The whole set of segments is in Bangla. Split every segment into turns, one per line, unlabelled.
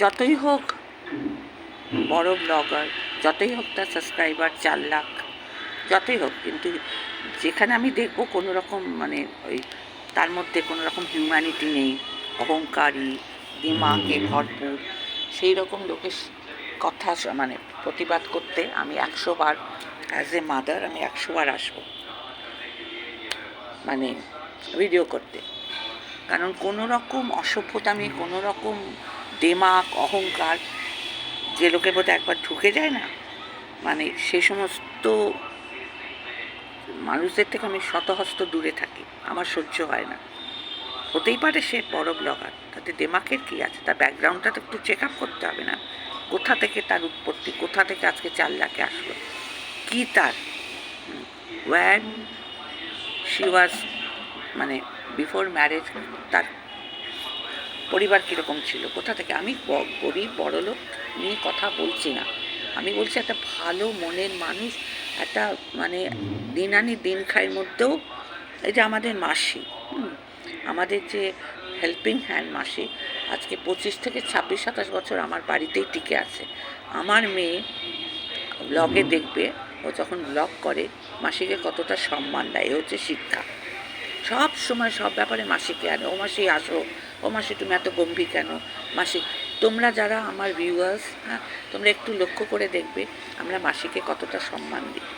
যতই হোক বড় ব্লগার, যতই হোক তার সাবস্ক্রাইবার চার লাখ, যতই হোক, কিন্তু যেখানে আমি দেখব কোনো রকম মানে ওই তার মধ্যে কোনো রকম হিউম্যানিটি নেই, অহংকারী, দিমাগে ভরপুর, সেই রকম লোকের কথা মানে প্রতিবাদ করতে আমি একশো বার অ্যাজ এ মাদার আমি একশো বার আসব। মানে ভিডিও করতে। কারণ কোনো রকম অসভ্যতা আমি কোনো রকম দেমাক, অহংকার, যে লোকের মধ্যে একবার ঢুকে যায় না মানে সে সমস্ত মানুষদের থেকে আমি শতহস্ত দূরে থাকি, আমার সহ্য হয় না। হতেই পারে সে বড় ব্লগার তাতে দেমাকের কী আছে? তার ব্যাকগ্রাউন্ডটা তো একটু চেক আপ করতে হবে না। কোথা থেকে তার উৎপত্তি, কোথা থেকে আজকে চার লাখে আসলো? কি তার? ওয়ান শি ওয়াজ মানে বিফোর ম্যারেজ তার পরিবার কীরকম ছিল? কোথা থেকে? আমি গরিব, বড়লোক নিয়ে কথা বলছি না। আমি বলছি একটা ভালো মনের মানুষ, একটা মানে দিন আনি দিন খায়ের মধ্যেও এই যে আমাদের মাসি আমাদের যে হেল্পিং হ্যান্ড মাসি, আজকে পঁচিশ থেকে ছাব্বিশ, সাতাশ বছর আমার বাড়িতেই টিকে আছে। আমার মেয়ে ব্লগে দেখবে, ও যখন ব্লগ করে, মাসিকে কতটা সম্মান দেয়, এ হচ্ছে শিক্ষা। সব সময় সব ব্যাপারে মাসিকে আনে, ও মাসি আসো ও মাসি, তুমি এত গম্ভীর কেন? মাসি, তোমরা যারা আমার ভিউয়ার্স হ্যাঁ তোমরা একটু লক্ষ্য করে দেখবে আমরা মাসিকে কতটা সম্মান দিই।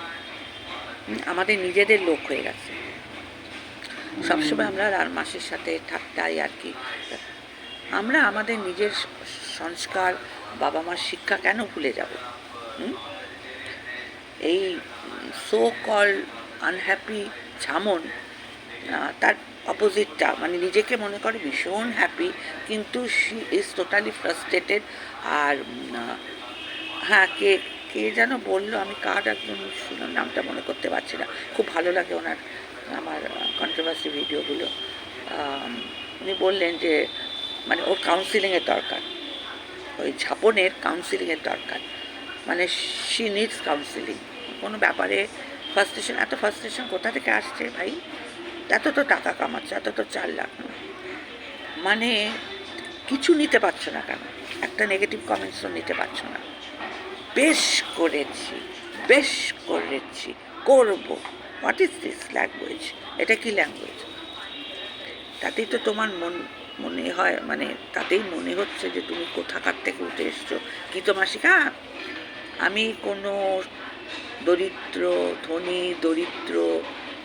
আমাদের নিজেদের লোক হয়ে গেছে। সবসময় আমরা আর মাসির সাথে ঠাট্টাই আর কি। আমরা আমাদের নিজের সংস্কার, বাবা মার শিক্ষা কেন ভুলে যাব? এই সো কল আনহ্যাপি ঝামন তার অপোজিটটা মানে নিজেকে মনে করে ভীষণ হ্যাপি কিন্তু শি ইজ টোটালি ফ্রাস্ট্রেটেড আর হ্যাঁ কে কে যেন বলল, আমি কার একজন শুনলাম, নামটা মনে করতে পারছি না। খুব ভালো লাগে ওনার, আমার কন্ট্রোভার্সি ভিডিওগুলো উনি বললেন যে মানে ওর কাউন্সিলিংয়ের দরকার। ওই ঝাপনের কাউন্সিলিংয়ের দরকার। মানে শি নিডস কাউন্সিলিং কোনো ব্যাপারে ফার্স্টেশন এত ফার্স্টেশন কোথা থেকে আসছে ভাই? এত তো টাকা কামাচ্ছে, এত তো চার লাখ। মানে কিছু নিতে পারছ না কেন? একটা নেগেটিভ কমেন্টসও নিতে পারছ না। বেশ করেছি বেশ করেছি, করব। হোয়াট ইজ দিস ল্যাঙ্গুয়েজ এটা কি ল্যাঙ্গুয়েজ তাতেই তো তোমার মন, মনে হয় মানে তাতেই মনে হচ্ছে যে তুমি কোথাকার থেকে উঠে এসছো, কি তোমার শিখা আমি কোনো দরিদ্র, ধনী, দরিদ্র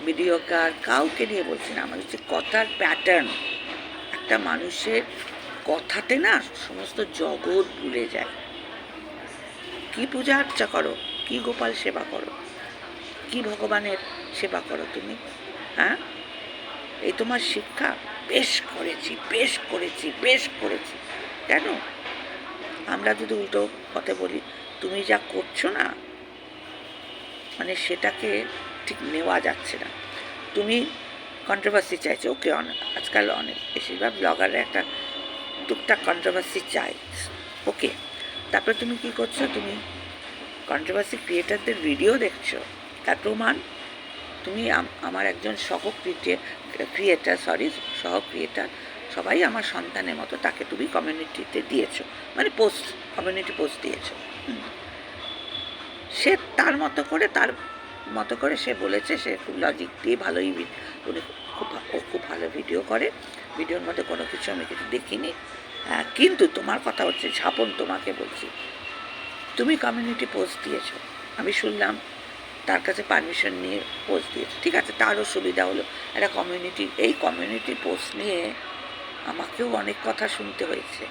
মিডিয়কার কাউকে নিয়ে বলছি না আমার হচ্ছে কথার প্যাটার্ন একটা মানুষের কথাতে না সমস্ত জগৎ ভুলে যায়। কি পূজা আর্চা করো, কি গোপাল সেবা করো, কি ভগবানের সেবা করো তুমি হ্যাঁ? এই তোমার শিক্ষা বেশ করেছি বেশ করেছি বেশ করেছি। কেন? আমরা যদি উল্টো কথা বলি, তুমি যা করছ না মানে সেটাকে ঠিক নেওয়া যাচ্ছে না। তুমি কন্ট্রোভার্সি চাইছো, ওকে আজকাল অনেক, বেশিরভাগ ব্লগাররা একটা টুকটাক কন্ট্রোভার্সি চাই ওকে, তারপরে তুমি কি করছ? তুমি কন্ট্রোভার্সি ক্রিয়েটারদের ভিডিও দেখছ। তার প্রমাণ, তুমি আমার একজন সহ ক্রিয়েটার সরি সহ ক্রিয়েটার সবাই আমার সন্তানের মতো তাকে তুমি কমিউনিটিতে দিয়েছ। মানে পোস্ট কমিউনিটি পোস্ট দিয়েছ। সে তার মতো করে তার মতো করে সে বলেছে সে খুব লজিক দিয়ে ভালোই উনি খুব ও খুব ভালো ভিডিও করে। ভিডিওর মধ্যে কোনো কিছু আমি কিছু দেখিনি। হ্যাঁ, কিন্তু তোমার কথা হচ্ছে ঝাপন তোমাকে বলছি তুমি কমিউনিটি পোস্ট দিয়েছ। আমি শুনলাম তার কাছে পারমিশন নিয়ে পোস্ট দিয়েছ। ঠিক আছে তারও সুবিধা হলো। একটা কমিউনিটি এই কমিউনিটি পোস্ট নিয়ে আমাকেও অনেক কথা শুনতে হয়েছে।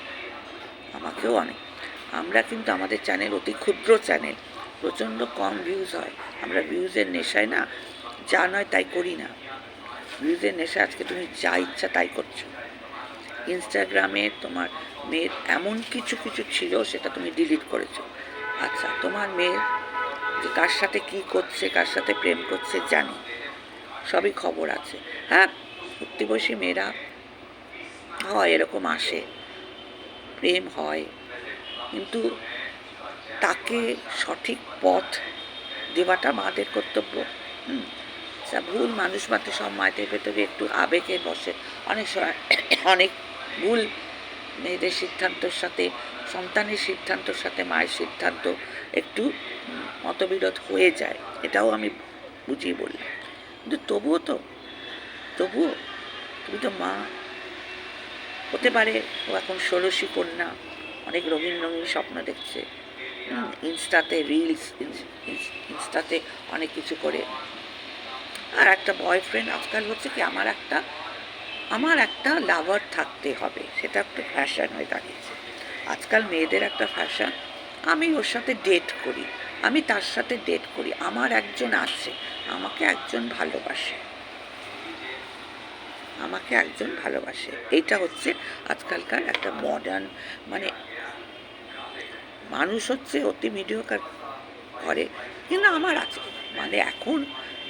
আমাকেও অনেক। আমরা কিন্তু আমাদের চ্যানেল অতি ক্ষুদ্র চ্যানেল প্রচণ্ড কম ভিউজ হয়। আমরা ভিউজের নেশায় না, যা নয় তাই করি না। ভিউজের নেশা আজকে তুমি যা ইচ্ছা তাই করছ। ইনস্টাগ্রামে তোমার মেয়ের এমন কিছু কিছু ছিল সেটা তুমি ডিলিট করেছ। আচ্ছা তোমার মেয়ের যে কার সাথে কি করছে, কার সাথে প্রেম করছে জানি। সবই খবর আছে। হ্যাঁ প্রতিবেশী মেয়েরা, হয় এরকম আসে। প্রেম হয়। কিন্তু তাকে সঠিক পথ দেওয়াটা মাদের কর্তব্য। হুম আচ্ছা ভুল মানুষ মাত্র সব মায়েদের ভেতরে একটু আবেগে বসে। অনেক সময় অনেক ভুল মেয়েদের সিদ্ধান্তর সাথে, সন্তানের সিদ্ধান্তর সাথে মায়ের সিদ্ধান্ত একটু মতবিরোধ হয়ে যায়। এটাও আমি বুঝিয়ে বললাম। কিন্তু তবুও তো, তবুও তুমি তো মা। হতে পারে ও এখন ষোড়শী কন্যা, অনেক রঙিন রঙিন স্বপ্ন দেখছে। ইনস্টাতে রিলস ইনস্টাতে অনেক কিছু করে। আর একটা বয়ফ্রেন্ড আজকাল হচ্ছে কি, আমার একটা আমার একটা লাভার থাকতে হবে, সেটা একটু ফ্যাশন হয়ে দাঁড়িয়েছে। আজকাল মেয়েদের একটা ফ্যাশন আমি ওর সাথে ডেট করি, আমি তার সাথে ডেট করি, আমার একজন আছে, আমাকে একজন ভালোবাসে। আমাকে একজন ভালোবাসে। এইটা হচ্ছে আজকালকার একটা মডার্ন মানে মানুষ হচ্ছে অতি মিডিয়কার করে। কিন্তু আমার আছে। মানে এখন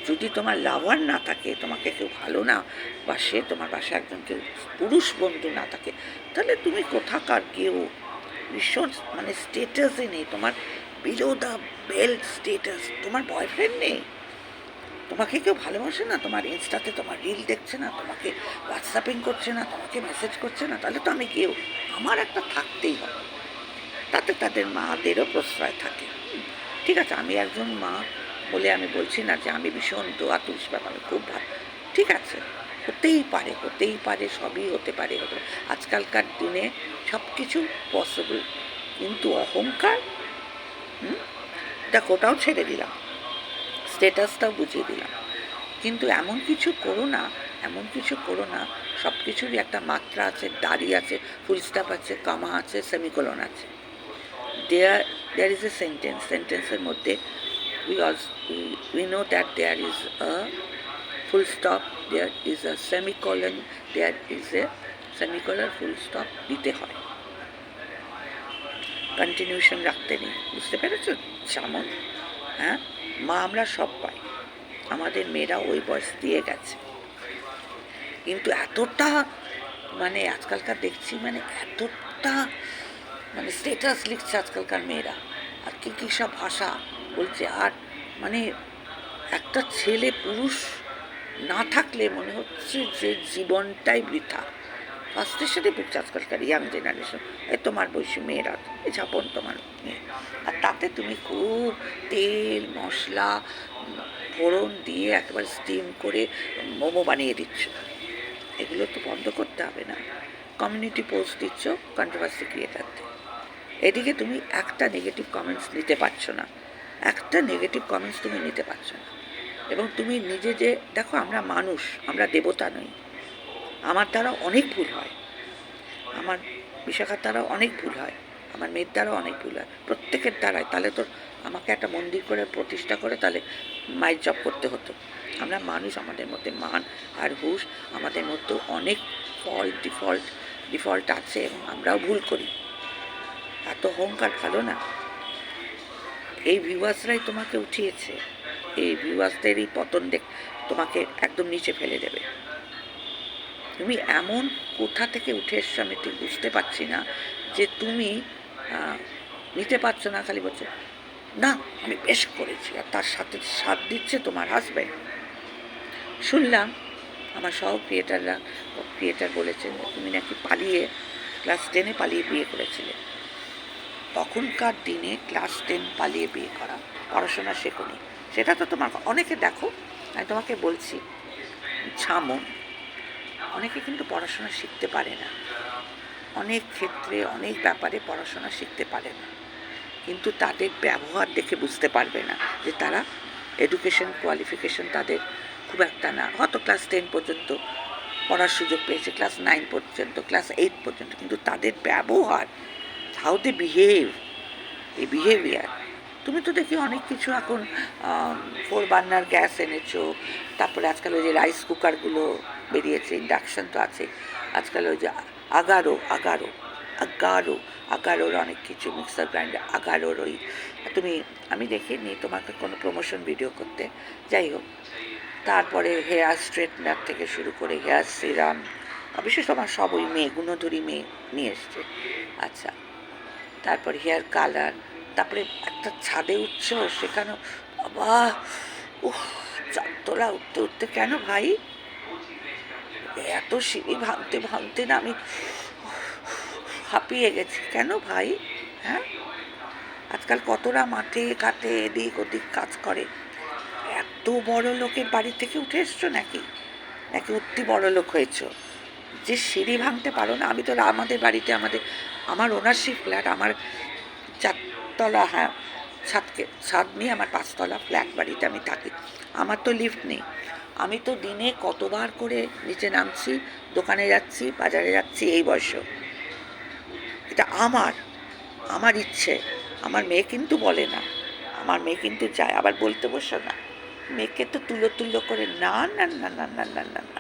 যদি তোমার লাভার না থাকে, তোমাকে কেউ ভালো না বা সে তোমার পাশে একজন কেউ পুরুষ বন্ধু না থাকে, তাহলে তুমি কোথাকার কেউ? ভীষণ মানে স্টেটাসই নেই। তোমার বিলো দ্য বেল্ট স্টেটাস তোমার বয়ফ্রেন্ড নেই? তোমাকে কেউ ভালোবাসে না? তোমার ইনস্টাতে তোমার রিল দেখছে না? তোমাকে হোয়াটসঅ্যাপিং করছে না? তোমাকে মেসেজ করছে না? তাহলে তো আমি কেউ? আমার একটা থাকতেই হবে। তাতে তাদের মাদেরও প্রশ্রয় থাকে। ঠিক আছে, আমি একজন মা বলে আমি বলছি না যে আমি ভীষণ দোয়া তুলস ব্যাপার খুব ভালো ঠিক আছে, হতেই পারে হতেই পারে, সবই হতে পারে, হতে। আজকালকার দিনে সব কিছু পসিবল কিন্তু অহংকার? দেখো, ওটাও ছেড়ে দিলাম স্টেটাসটাও বুঝিয়ে দিলাম। কিন্তু এমন কিছু করো না, এমন কিছু করো না সব কিছুরই একটা মাত্রা আছে, দাড়ি আছে ফুল স্টপ আছে, কামা আছে সেমিকোলন আছে। দেয়ার দেয়ার ইজ এ সেন্টেন্স সেন্টেন্সের মধ্যে we also we know that there is a full stop there is a semicolon there is a semicolon full stop দিতে হয়। কন্টিনিউশন রাখতে নেই। বুঝতে পেরেছ? যেমন হ্যাঁ? মা আমরা সব পাই। আমাদের মেয়েরা ওই বয়স দিয়ে গেছে। কিন্তু এতটা মানে আজকালকার দেখছি মানে এতটা মানে স্টেটাস লিখছে আজকালকার মেয়েরা। আর কী কী সব ভাষা বলছে। আর মানে একটা ছেলে পুরুষ না থাকলে মনে হচ্ছে যে জীবনটাই বৃথা। ফার্স্টেশনে পড়ছে আজকালকার ইয়াং জেনারেশন এ তোমার বয়সী মেয়েরা এই ঝাপন তোমার মেয়ে। আর তাতে তুমি খুব তেল, মশলা, ফোড়ন দিয়ে একেবারে স্টিম করে মোমো বানিয়ে দিচ্ছ। এগুলো তো বন্ধ করতে হবে না। কমিউনিটি পোস্ট দিচ্ছ কন্ট্রোভার্সি ক্রিয়েটারদের এদিকে তুমি একটা নেগেটিভ কমেন্টস নিতে পারছ না। একটা নেগেটিভ কমেন্টস তুমি নিতে পারছ না। এবং তুমি নিজে যে, দেখো আমরা মানুষ, আমরা দেবতা নই। আমার দ্বারা অনেক ভুল হয়। আমার বিশাখার দ্বারা অনেক ভুল হয়। আমার মেয়ের দ্বারা অনেক ভুল হয়। প্রত্যেকের দ্বারাই। তাহলে তো আমাকে একটা মন্দির করে প্রতিষ্ঠা করে তাহলে মায়ের জব করতে হতো। আমরা মানুষ, আমাদের মধ্যে মান আর হুশ, আমাদের মধ্যে অনেক ফল্ট ডিফল্ট ডিফল্ট আছে এবং আমরাও ভুল করি। এত অহংকার ভালো না। এই ভিউয়ার্সরাই তোমাকে উঠিয়েছে। এই ভিউয়ার্সদেরই পতন দেখ, তোমাকে একদম নিচে ফেলে দেবে। তুমি এমন কোথা থেকে উঠে এসছো আমি ঠিক বুঝতে পারছি না যে তুমি নিতে পারছ না, খালি বলছো, না, আমি বেশ করেছি আর তার সাথে সাথ দিচ্ছে তোমার হাজব্যান্ড শুনলাম আমার সহ ক্রিয়েটাররা ক্রিয়েটার বলেছেন তুমি নাকি পালিয়ে ক্লাস টেনে পালিয়ে বিয়ে করেছিলে। তখনকার দিনে ক্লাস টেন পালিয়ে বিয়ে করা, পড়াশোনা শেখনি। সেটা তো তোমার অনেকে দেখো, আমি তোমাকে বলছি, ছামো, অনেকে কিন্তু পড়াশোনা শিখতে পারে না। অনেক ক্ষেত্রে, অনেক ব্যাপারে পড়াশোনা শিখতে পারে না। কিন্তু তাদের ব্যবহার দেখে বুঝতে পারবে না যে তারা এডুকেশন কোয়ালিফিকেশন তাদের খুব একটা না। হয়তো ক্লাস টেন পর্যন্ত পড়ার সুযোগ পেয়েছে ক্লাস নাইন পর্যন্ত ক্লাস এইট পর্যন্ত, কিন্তু তাদের ব্যবহার হাউ দে বিহেভ এই বিহেভিয়ার তুমি তো দেখি অনেক কিছু এখন ফোর বার্নার গ্যাস এনেছো, তারপরে আজকাল ওই যে রাইস কুকারগুলো বেরিয়েছে ইন্ডাকশন তো আছে। আজকাল ওই যে আগারো আগারো আগারো, আগারোর অনেক কিছু মিক্সার গ্রাইন্ডার আগারোর ওই, তুমি, আমি দেখিনি তোমাকে কোনো প্রমোশন ভিডিও করতে। যাই হোক, তারপরে হেয়ার স্ট্রেটনার থেকে শুরু করে হেয়ার সিরাম বিশেষ আমার সব ওই মেয়ে, গুণধরী মেয়ে নিয়ে এসছে। আচ্ছা তারপর হেয়ার কালার তারপরে একটা ছাদে উঠছ, সেখানে বাবা উহ চারতলা উঠতে উঠতে কেন ভাই? এত সিঁড়ি ভাঙতে ভাঙতে না আমি হাঁপিয়ে গেছি। কেন ভাই? হ্যাঁ? আজকাল কতটা মাঠে ঘাটে এদিক ওদিক কাজ করে। এত বড় লোকের বাড়ি থেকে উঠে এসছো নাকি? নাকি অতি বড় লোক হয়েছো? যে সিঁড়ি ভাঙতে পারো না, আমি তো আমাদের বাড়িতে আমাদের আমার ওনারশিপ ফ্ল্যাট আমার চারতলা হ্যাঁ ছাদকে ছাদ নিয়ে আমার পাঁচতলা ফ্ল্যাট বাড়িতে আমি থাকি। আমার তো লিফট নেই। আমি তো দিনে কতবার করে নিচে নামছি, দোকানে যাচ্ছি, বাজারে যাচ্ছি, এই বয়স এটা আমার আমার ইচ্ছে। আমার মেয়ে কিন্তু বলে না। আমার মেয়ে কিন্তু যায় আবার বলতে বসো না। মেয়েকে তো তুলো তুলো করে না না না না না না না না,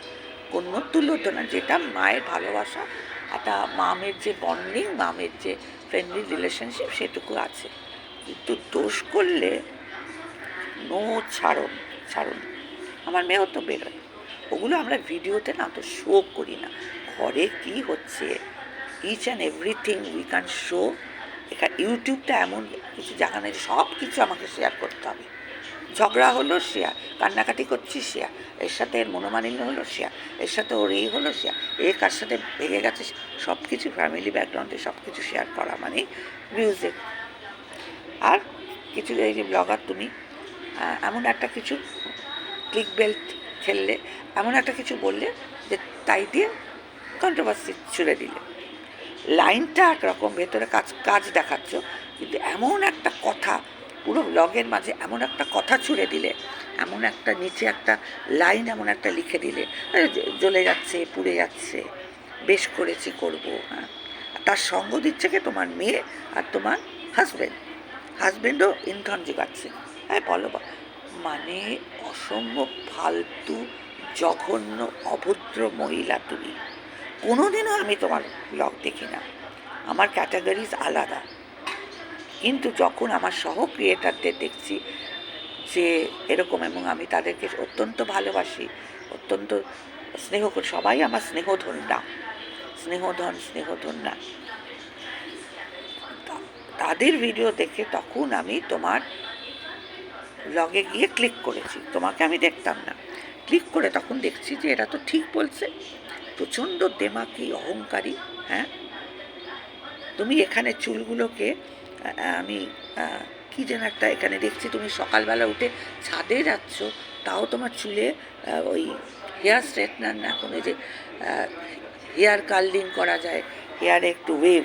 কোনো তুলো তো না। যেটা মায়ের ভালোবাসা একটা মামের যে বন্ডিং মামের যে ফ্রেন্ডলি রিলেশনশিপ সেটুকু আছে। কিন্তু দোষ করলে নো ছাড়ন, ছাড়ুন। আমার মেয়েও তো বেরোয়। ওগুলো আমরা ভিডিওতে না তো শো করি না। ঘরে কি হচ্ছে? Each and everything we can show এখানে ইউটিউবটা এমন কিছু জায়গা নেই সব কিছু আমাকে শেয়ার করতে হবে। ঝগড়া হলো শেয়ার কান্নাকাটি করছি শেয়ার এর সাথে এর মনোমালিন্য হলো শেয়ার এর সাথে ওর এই হলো শেয়ার এ কার সাথে ভেঙে গেছে সব কিছু ফ্যামিলি ব্যাকগ্রাউন্ডে সব কিছু শেয়ার করা মানে মিউজিক আর কিছু এই যে ব্লগার তুমি এমন একটা কিছু ক্লিক বেল্ট খেললে, এমন একটা কিছু বললে যে তাই দিয়ে কন্ট্রোভার্সি ছুড়ে দিলে। লাইনটা একরকম, ভেতরে কাজ কাজ দেখাচ্ছ, কিন্তু এমন একটা কথা পুরো ব্লগের মাঝে এমন একটা কথা ছুড়ে দিলে, এমন একটা নিচে একটা লাইন এমন একটা লিখে দিলে জ্বলে যাচ্ছে, পুড়ে যাচ্ছে, বেশ করেছি করব হ্যাঁ। তার সঙ্গ দিচ্ছে কি? তোমার মেয়ে আর তোমার হাজব্যান্ড হাজব্যান্ডও ইন্ধন যোগাচ্ছে। হ্যাঁ বলো মানে অসম্ভব, ফালতু, জঘন্য, অভদ্র মহিলা তুমি। কোনোদিনও আমি তোমার ব্লগ দেখি না। আমার ক্যাটাগরিজ আলাদা। কিন্তু যখন আমার সহ ক্রিয়েটারদের দেখছি যে এরকম এবং আমি তাদেরকে অত্যন্ত ভালোবাসি, অত্যন্ত স্নেহ করি সবাই আমার স্নেহধন না স্নেহধন স্নেহধন না তাদের ভিডিও দেখে তখন আমি তোমার লগে গিয়ে ক্লিক করেছি। তোমাকে আমি দেখতাম না। ক্লিক করে তখন দেখছি যে এরা তো ঠিক বলছে। প্রচণ্ড দেমাকি, অহংকারী হ্যাঁ? তুমি এখানে চুলগুলোকে আমি কি যেন একটা এখানে দেখছি, তুমি সকালবেলা উঠে ছাদে যাচ্ছ, তাও তোমার চুলে ওই হেয়ার স্ট্রেটনার না কোনো যে হেয়ার কার্লিং করা যায় হেয়ারে একটু ওয়েভ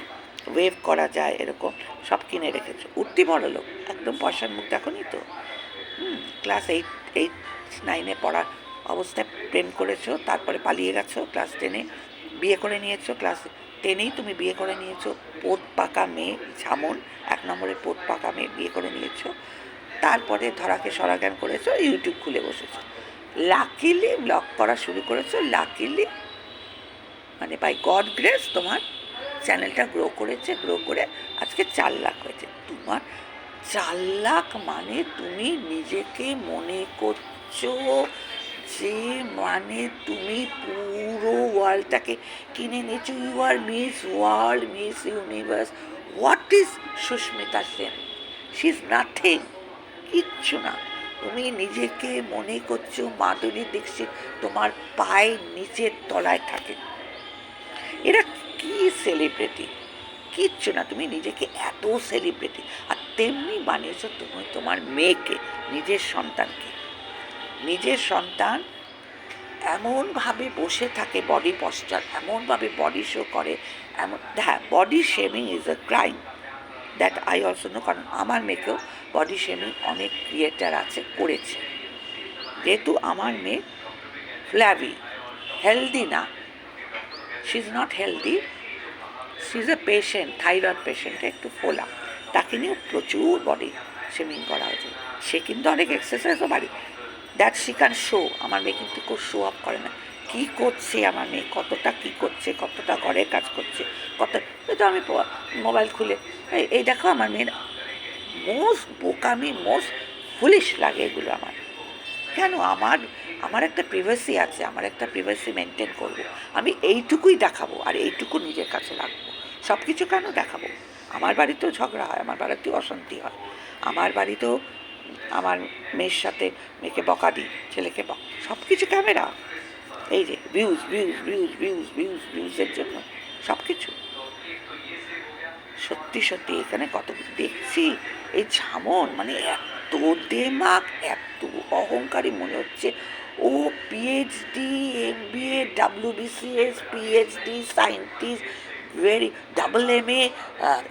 ওয়েভ করা যায়, এরকম সব কিনে রেখেছো। উঠতি বড় লোক, একদম পয়সার মুখ দেখোনি তো? হুম ক্লাস এইট এইট নাইনে পড়া অবস্থায় প্রেম করেছ, তারপরে পালিয়ে গেছো ক্লাস টেনে বিয়ে করে নিয়েছো ক্লাস টেনেই তুমি বিয়ে করে নিয়েছো। পোত পাকা মেয়ে ঝামন এক নম্বরে পোত পাকা মেয়ে বিয়ে করে নিয়েছো। তারপরে ধরাকে সরাজ্ঞান করেছ ইউটিউব খুলে বসেছো। লাকিলি ব্লগ করা শুরু করেছ। লাকিলি মানে বাই গড গ্রেস তোমার চ্যানেলটা গ্রো করেছে গ্রো করে আজকে চার লাখ হয়েছে। তোমার চার লাখ মানে তুমি নিজেকে মনে করছ যে মানে তুমি পুরো ওয়ার্ল্ডটাকে কিনে নিয়েছো। You are Miss World Miss Universe what is Sushmita Sen? She is nothing কিচ্ছু না। তুমি নিজেকে মনে করছ মাধুরী দীক্ষিত। তোমার পায়ের নিচের তলায় থাকে। এরা কি সেলিব্রিটি কিচ্ছু না। তুমি নিজেকে এত সেলিব্রিটি আর তেমনি বানিয়েছো তুমি তোমার মেয়েকে, নিজের সন্তানকে। নিজের সন্তান এমনভাবে বসে থাকে বডি পশ্চার এমনভাবে বডি শো করে, এমন হ্যাঁ body shaming is a crime that I also know কারণ আমার মেয়েকেও বডি শেমিং অনেক ক্রিয়েটার আছে, করেছে। যেহেতু আমার মেয়ে ফ্ল্যাভি হেলদি না she is not healthy she is a patient thyroid patient একটু ফোলা, তাকে নিয়েও প্রচুর বডি শেমিং করা হয়েছে। সে কিন্তু অনেক এক্সারসাইজও বাড়ি দ্যাট শি ক্যান শো আমার মেয়ে কিন্তু খুব শো আপ করে না। কী করছে আমার মেয়ে? কতটা কী করছে? কতটা ঘরের কাজ করছে? কত তো আমি মোবাইল খুলে। এই দেখো আমার মেয়ের মোস্ট বোকামি মোস্ট ফুলিশ লাগে এগুলো আমার। কেন? আমার আমার একটা প্রিভেসি আছে। আমার একটা প্রিভেসি মেনটেন করব। আমি এইটুকুই দেখাবো আর এইটুকু নিজের কাছে রাখব। সব কিছু কেন দেখাবো? আমার বাড়িতেও ঝগড়া হয়, আমার বাড়িতেও অশান্তি হয়। আমার বাড়িতেও আমার মেয়ের সাথে মেয়েকে বকা দিই, ছেলেকে বক সব কিছু ক্যামেরা। এই যে views views views views views ভিউজের জন্য সব কিছু সত্যি সত্যি, এখানে কত দেখছি। এই ঝামন মানে এত দেমাক, এত অহংকারী মনে হচ্ছে। ও PhD M B A W BCS PhD scientist very double M A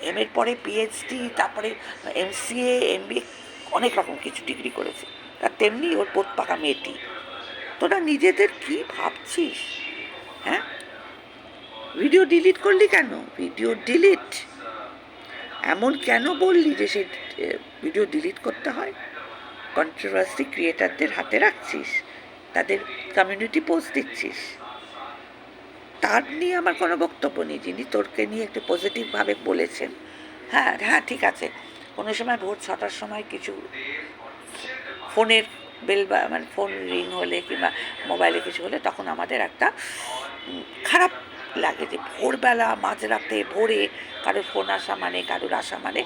M এর পরে পিএইচডি তারপরে এম এমসিএ এম বি অনেক রকম কিছু ডিগ্রি করেছে। আর তেমনি ওর পোত পাকা মেয়েটি। তোরা নিজেদের কি ভাবছিস? হ্যাঁ? ভিডিও ডিলিট করলি কেন? ভিডিও ডিলিট এমন কেন বললি যে সে ভিডিও ডিলিট করতে হয়? কন্ট্রোভার্সি ক্রিয়েটারদের হাতে রাখছিস? তাদের কমিউনিটি পোস্ট দিচ্ছিস? তার নিয়ে আমার কোনো বক্তব্য নেই। যিনি তোরকে নিয়ে একটু পজিটিভভাবে বলেছেন। হ্যাঁ হ্যাঁ ঠিক আছে। কোনো সময় ভোর ছটার সময় কিছু ফোনের বেল বা মানে ফোন রিং হলে কিংবা মোবাইলে কিছু হলে তখন আমাদের একটা খারাপ লাগে যে ভোরবেলা, মাঝরাতে, ভোরে কারোর ফোন আসা মানে কারোর আসা মানে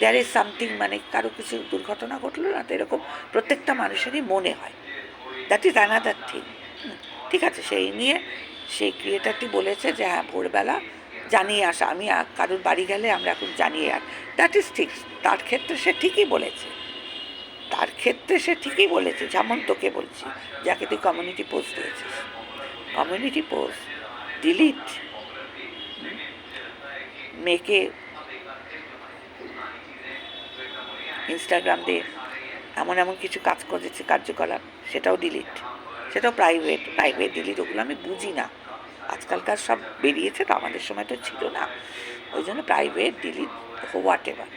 দ্যার ইজ সামথিং মানে কারও কিছু দুর্ঘটনা ঘটলো না, তো এরকম প্রত্যেকটা মানুষেরই মনে হয়। দ্যাট ইজ অ্যানাদার থিং ঠিক আছে, সেই নিয়ে সেই ক্রিয়েটারটি বলেছে যে হ্যাঁ ভোরবেলা জানিয়ে আসা, আমি কারোর বাড়ি গেলে আমরা এখন জানিয়ে আস দ্যাট ইজ ঠিক, তার ক্ষেত্রে সে ঠিকই বলেছে। তার ক্ষেত্রে সে ঠিকই বলেছে, যেমন তোকে বলছি, যাকে তুই কমিউনিটি পোস্ট দিয়েছিস। কমিউনিটি পোস্ট ডিলিট মেয়েকে ইনস্টাগ্রাম দিয়ে এমন এমন কিছু কাজ করেছে, কার্যকলাপ, সেটাও ডিলিট সেটাও প্রাইভেট প্রাইভেট ডিলিট ওগুলো আমি বুঝি না। আজকালকার সব বেরিয়েছে তো আমাদের সময় তো ছিল না। ওই জন্য প্রাইভেট ডিলিট হোয়াট এভার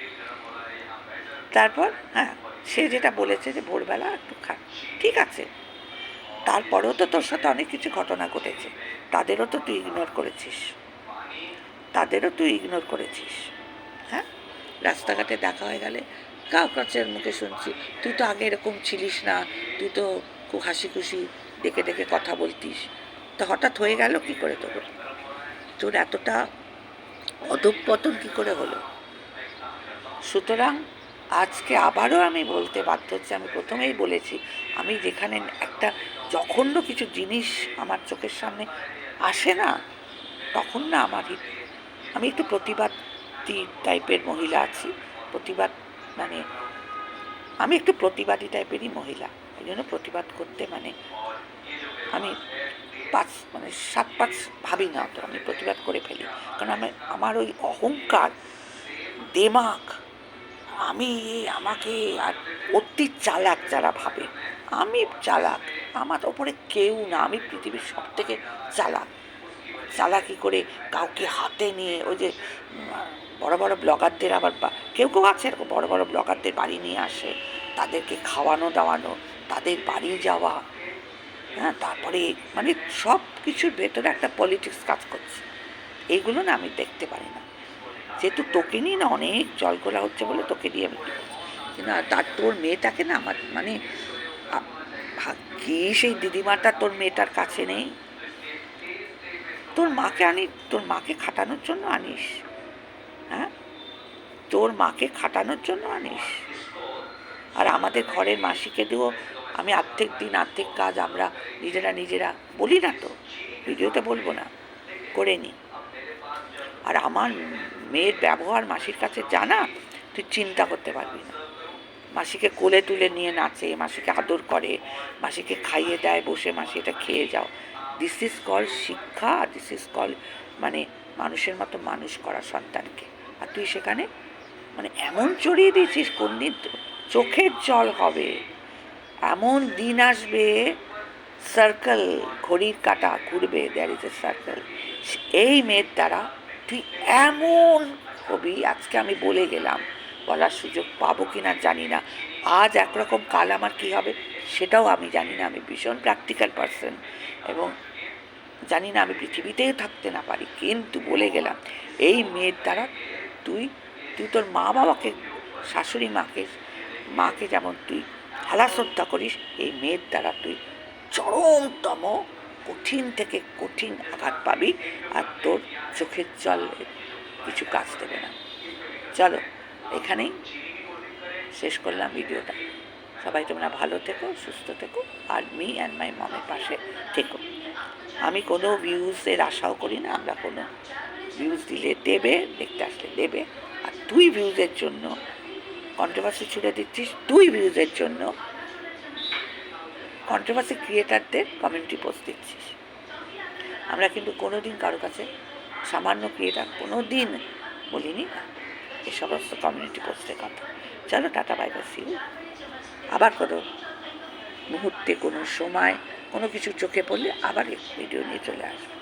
তারপর হ্যাঁ সে যেটা বলেছে যে ভোরবেলা একটু খা, ঠিক আছে। তারপরেও তো তোর সাথে অনেক কিছু ঘটনা ঘটেছে। তাদেরও তো তুই ইগনোর করেছিস। তাদেরও তুই ইগনোর করেছিস। হ্যাঁ? রাস্তাঘাটে দেখা হয়ে গেলে কাউ কাছের মুখে শুনছি। তুই তো আগে এরকম ছিলিস না। তুই তো খুব হাসি খুশি ডেকে ডেকে কথা বলতিস। তো হঠাৎ হয়ে গেল, কি করে তোর? তোর এতটা অধঃপতন কি করে হলো? সুতরাং আজকে আবারও আমি বলতে বাধ্য হচ্ছে, আমি প্রথমেই বলেছি, আমি যেখানে একটা জঘন্য কিছু জিনিস আমার চোখের সামনে আসে না, তখন না আমার আমি একটু প্রতিবাদী টাইপের মহিলা আছি, প্রতিবাদ মানে আমি একটু প্রতিবাদী টাইপেরই মহিলা, এই জন্য প্রতিবাদ করতে মানে আমি পাঁচ মানে সাত পাঁচ ভাবি না তো, আমি প্রতিবাদ করে ফেলি। কারণ আমি, আমার ওই অহংকার, দেমাক, আমি, আমাকে, আর অতি চালাক যারা ভাবে, আমি চালাক, আমার ওপরে কেউ না, আমি পৃথিবীর সব থেকে চালাক। চালাকি করে কাউকে হাতে নিয়ে, ওই যে বড় বড় ব্লগারদের আবার কেউ কেউ আছে এরকম বড় বড় ব্লগারদের বাড়ি নিয়ে আসে, তাদেরকে খাওয়ানো দাওয়ানো, তাদের বাড়ি যাওয়া হ্যাঁ তারপরে মানে সব কিছুর ভেতরে একটা পলিটিক্স কাজ করছে। এইগুলো না আমি দেখতে পারি না। যেহেতু তোকে নিয়ে না অনেক জল গোলা হচ্ছে বলে তোকে দিয়ে আমি। কিন্তু তার তোর মেয়েটাকে না আমার মানে আ- সেই দিদিমাটা তোর মেয়েটার কাছে নেই। তোর মাকে আনি, তোর মাকে খাটানোর জন্য আনিস। হ্যাঁ? তোর মাকে খাটানোর জন্য আনিস। আর আমাদের ঘরের মাসিকে দিয়েও আমি আর্ধেক দিন, আর্ধেক কাজ আমরা নিজেরা নিজেরা বলি না তো, ভিডিওতে বলব না, করে নিই। আর আমার মেয়ের ব্যবহার মাসির কাছে জানা, তুই চিন্তা করতে পারবি না। মাসিকে কোলে তুলে নিয়ে নাচে, মাসিকে আদর করে, মাসিকে খাইয়ে দেয়, বসে মাসি এটা খেয়ে যাও। দিস ইজ কল শিক্ষা আর দিস ইজ কল মানে মানুষের মতো মানুষ করা সন্তানকে। আর তুই সেখানে মানে এমন চড়িয়ে দিয়েছিস কোন দিন চোখের জল হবে। এমন দিন আসবে সার্কেল ঘড়ির কাটা ঘুরবে দ্যার ইজ এ সার্কেল এই মেয়ের দ্বারা তুই এমন হবি, আজকে আমি বলে গেলাম, বলার সুযোগ পাবো কি না জানি না। আজ একরকম কাল আমার কী হবে সেটাও আমি জানি না, আমি ভীষণ প্র্যাকটিক্যাল পারসন এবং জানি না আমি পৃথিবীতেও থাকতে না পারি, কিন্তু বলে গেলাম, এই মেয়ের দ্বারা তুই তুই তোর মা বাবাকে শাশুড়ি মাকে মাকে যেমন তুই হেলা শ্রদ্ধা করিস, এই মেয়ের দ্বারা তুই চরমতম কঠিন থেকে কঠিন আঘাত পাবি আর তোর চোখের জল কিছু কাজ দেবে না। চলো, এখানেই শেষ করলাম ভিডিওটা। সবাই তোমরা ভালো থেকো, সুস্থ থেকো আর মি অ্যান্ড মাই মমের পাশে থেকো। আমি কোনো ভিউজের আশাও করি না, আমরা কোনো ভিউজ দিলে দেবে, দেখতে আসলে দেবে। আর তুই ভিউজের জন্য কন্ট্রোভার্সি ছুড়ে দিচ্ছিস তুই ভিউজের জন্য। কন্ট্রোভার্সি ক্রিয়েটারদের কমিউনিটি পোস্ট দিচ্ছিস। আমরা কিন্তু কোনো দিন কারও কাছে সামান্য ক্রিয়েটার কোনো দিন বলিনি এ সমস্ত কমিউনিটি পোস্টের কথা। চলো টাটা বাই সিউ আবার কোনো মুহূর্তে, কোনো সময় কোনো কিছু চোখে পড়লে আবার ভিডিও নিয়ে চলে আসব।